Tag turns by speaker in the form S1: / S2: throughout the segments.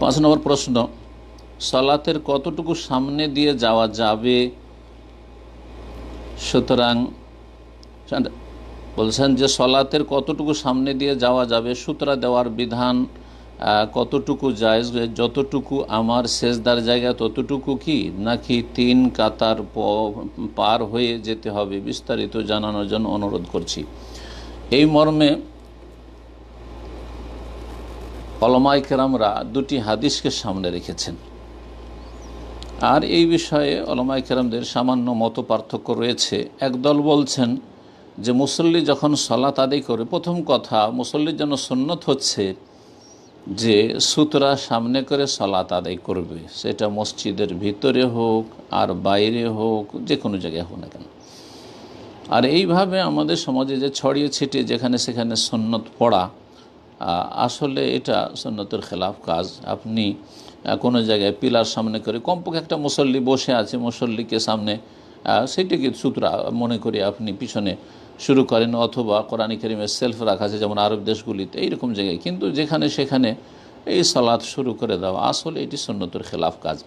S1: পাঁচ নম্বর প্রশ্ন, সলাতের কতটুকু সামনে দিয়ে যাওয়া যাবে? সুতরাং বলছেন যে সলাতের কতটুকু সামনে দিয়ে যাওয়া যাবে? সুতরা দেওয়ার বিধান কতটুকু যায় যতটুকু আমার শেষদার জায়গা, ততটুকু কি? নাকি তিন কাতার পার হয়ে যেতে হবে? বিস্তারিত জানানোর জন্য অনুরোধ করছি। এই মর্মে অলমাই কেরামরা দুটি হাদিসকে সামনে রেখেছেন। আর এই বিষয়ে অলমাই কেরামদের সামান্য মত পার্থক্য রয়েছে। একদল বলছেন যে, মুসল্লি যখন সলাত আদায় করে, প্রথম কথা মুসল্লির জন্য সুন্নত হচ্ছে যে, সুতরা সামনে করে সলাত আদায় করবে। সেটা মসজিদের ভিতরে হোক, আর বাইরে হোক, যে কোনো জায়গায় হোক না কেন। আর এইভাবে আমাদের সমাজে যে ছড়িয়ে ছিটিয়ে যেখানে সেখানে সন্ন্যত পড়া আসলে এটা সন্ন্যতের খেলাফ কাজ। আপনি কোনো জায়গায় পিলার সামনে করে কমপক্ষে একটা মুসল্লি বসে আছে, মুসল্লিকে সামনে সেটাকে সূত্রা মনে করে আপনি পিছনে শুরু করেন অথবা কোরআন করিমের সেলফ রাখা আছে, যেমন আরব দেশগুলিতে, এইরকম জায়গায়। কিন্তু যেখানে সেখানে এই সলাৎ শুরু করে দেওয়া আসলে এটি সন্ন্যতের খেলাফ কাজ।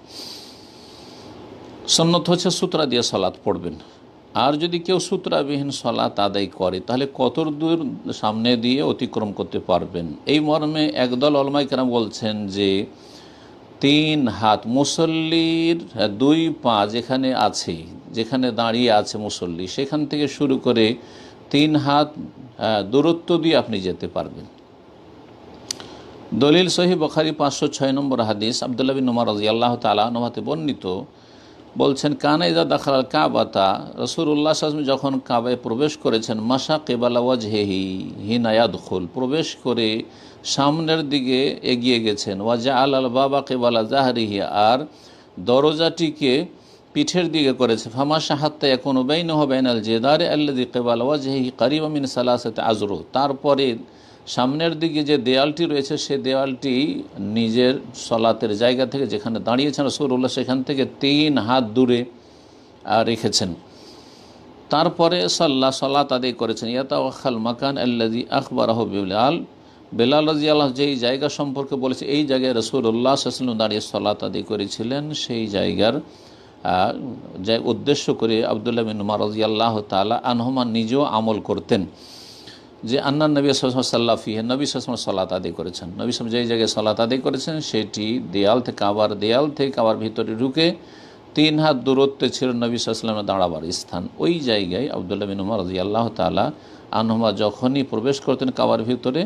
S1: সন্ন্যত হচ্ছে সূত্রা দিয়ে সলাৎ পড়বেন। আর যদি কেউ সূত্রাবিহীন সলাৎ আদায় করে, তাহলে কত দূর সামনে দিয়ে অতিক্রম করতে পারবেন? এই মর্মে একদল অলমাই কেরাম বলছেন যে, তিন হাত মুসল্লির দুই পা যেখানে আছে, যেখানে দাঁড়িয়ে আছে মুসল্লি, সেখান থেকে শুরু করে তিন হাত দূরত্ব দিয়ে আপনি যেতে পারবেন। দলিল সহি বখারি পাঁচশো ছয় নম্বর হাদিস আবদুল্লাহ বিন উমর রাজি আল্লাহ তালা নমাতে বর্ণিত বলছেন, কানা ইজা দাখাল কাবাতা? রসুল্লাহ আসলাম যখন কাবায় প্রবেশ করেছেন মাসা কেবালা ওয়াজহেহি হিনায়াদখুল প্রবেশ করে সামনের দিকে এগিয়ে গেছেন ওয়াজা আল আল বাবা কেবালা জাহারিহি, আর দরজাটিকে পিঠের দিকে করেছে, ফামা সাহাত্তা এখন বেইন হবেন আল জেদারে আল্লাদি কেবালা ওয়াজহেহি কারিব মিন সালাসাতে আজরু, তারপরে সামনের দিকে যে দেয়ালটি রয়েছে সে দেয়ালটি নিজের সলাতের জায়গা থেকে যেখানে দাঁড়িয়েছেন রসুল্লাহ সেখান থেকে তিন হাত দূরে রেখেছেন। তারপরে সাল্লাহ সলাত আদায় করেছেন। ইয়াত ইয়াতাওয়াখাল মাকান আল্লাদি আকবর বেলাল। বেলাল রাজি আল্লাহ যেই জায়গা সম্পর্কে বলেছে এই জায়গায় রসুল্লাহ সাল্লাম দাঁড়িয়ে সলাত আদায় করেছিলেন। সেই জায়গার আহ, যে উদ্দেশ্য করে আবদুল্লাহ বিন উমার রাজি আল্লাহ তালা আনহমান নিজেও আমল করতেন। যে আন্না নবী সাল্লাহ ফিহে, নবী সালাম সলাত আদায় করেছেন। নবী সালাম যেই জায়গায় সলাত আদায় করেছেন, সেটি দেয়াল থেকে আবার দেয়াল থেকে আবার ভিতরে ঢুকে তিন হাত দূরত্বে ছিল নবী সাল্লামের দাঁড়াবার স্থান। ওই জায়গায় আবদুল্লাহ বিন উমর রাজি আল্লাহ তালা আনহুমা যখনই প্রবেশ করতেন কাবার ভিতরে,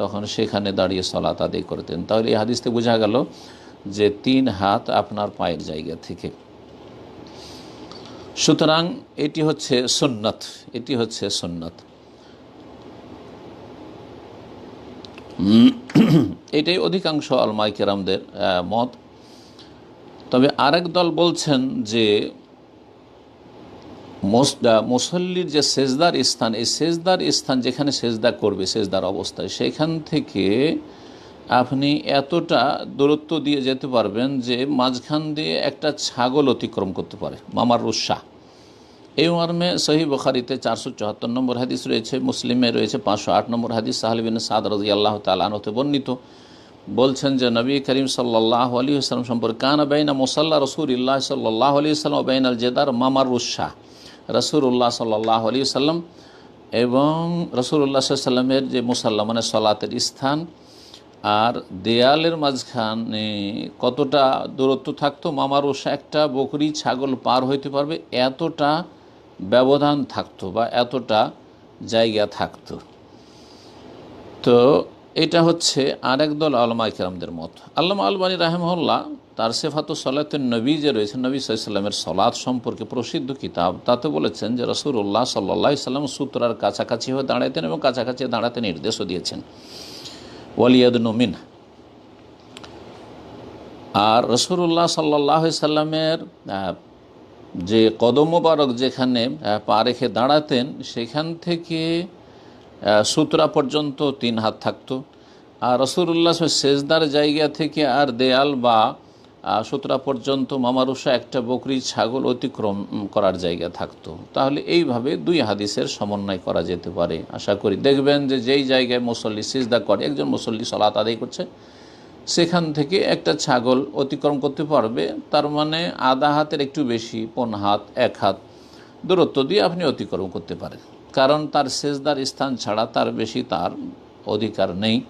S1: তখন সেখানে দাঁড়িয়ে সলাত আদায় করতেন। তাহলে এই হাদিসতে বোঝা গেল যে তিন হাত আপনার পায়ের জায়গা থেকে। সুতরাং এটি হচ্ছে সুন্নত, এটি হচ্ছে সুন্নত। এটাই অধিকাংশ আলমাই কেরামদের মত। তবে আরেক দল বলছেন যে মোস- মুসল্লির যে সেজদার স্থান, এই সেজদার স্থান যেখানে সেজদা করবে, সেজদার অবস্থায়, সেখান থেকে আপনি এতটা দূরত্ব দিয়ে যেতে পারবেন যে মাঝখান দিয়ে একটা ছাগল অতিক্রম করতে পারে, মামার রুসা এই মর্মে সহি বখারিতে চারশো চুয়াত্তর নম্বর হাদিস রয়েছে, মুসলিমে রয়েছে পাঁচশো আট নম্বর হাদিস। সাহালবিন সাদ রাজি আল্লাহ তালানতে বর্ণিত। বলছেন যে নবী করিম সাল্লাহ আলী আসসালাম সম্পর্কে কানা বেইনা মুসাল্লা রসুল ইল্লাহ সাল্লাহ আলী সাল্লাম বেইন আল জেদার মামার রুসা রসুল্লাহ সাল্লাহ আলী সাল্লাম এবং রসুল্লাহ সাল্লামের যে মুসাল্লা মানে সলাতের স্থান আর দেয়ালের মাঝখানে কতটা দূরত্ব থাকতো মামার ওষা একটা বকরি ছাগল পার হইতে পারবে, এতটা ব্যবধান থাকতো বা এতটা জায়গা থাকতো। তো এটা হচ্ছে আরেক দল আলমা ইকরামদের মত। আল্লামা আলবানী রাহেমহল্লা তার সেফাত সলাতের নবী যে রয়েছেন, নবী সাল্লামের সলাৎ সম্পর্কে প্রসিদ্ধ কিতাব, তাতে বলেছেন যে রসুল্লাহ সাল্লাহ সাল্লাম সূত্রার কাছাকাছি হয়ে দাঁড়াইতেন এবং কাছাকাছি দাঁড়াতে নির্দেশও দিয়েছেন। ওয়ালিয়াদ নমিন আর রসুল্লাহ সাল্লাহ সাল্লামের যে কদম মোবারক যেখানে পা রেখে দাঁড়াতেন, সেখান থেকে সুতরা পর্যন্ত তিন হাত থাকতো। আর রসুল্লাহ সেজদার জায়গা থেকে আর দেয়াল বা সুতরা পর্যন্ত মামারুষা একটা বকরি ছাগল অতিক্রম করার জায়গা থাকতো। তাহলে এইভাবে দুই হাদিসের সমন্বয় করা যেতে পারে। আশা করি দেখবেন যে যেই জায়গায় মুসল্লি সিজদা করে, একজন মুসল্লি সলাত আদায় করছে সেখান থেকে একটা ছাগল অতিক্রম করতে পারবে তার মানে আধা হাতের একটু বেশি পন হাত এক হাত দূরত্ব দিয়ে আপনি অতিক্রম করতে পারেন। কারণ তার সেজদার স্থান ছাড়া তার বেশি তার অধিকার নেই।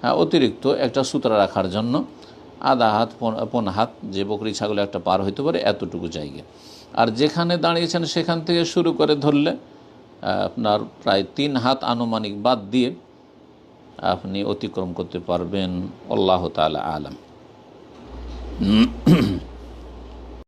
S1: হ্যাঁ, অতিরিক্ত একটা সুতরা রাখার জন্য আধা হাত পন- হাত যে বকরি ছাগল একটা পার হইতে পারে এতটুকু জায়গা। আর যেখানে দাঁড়িয়েছেন সেখান থেকে শুরু করে ধরলে আপনার প্রায় তিন হাত আনুমানিক বাদ দিয়ে আপনি অতিক্রম করতে পারবেন। আল্লাহ তালা আলম।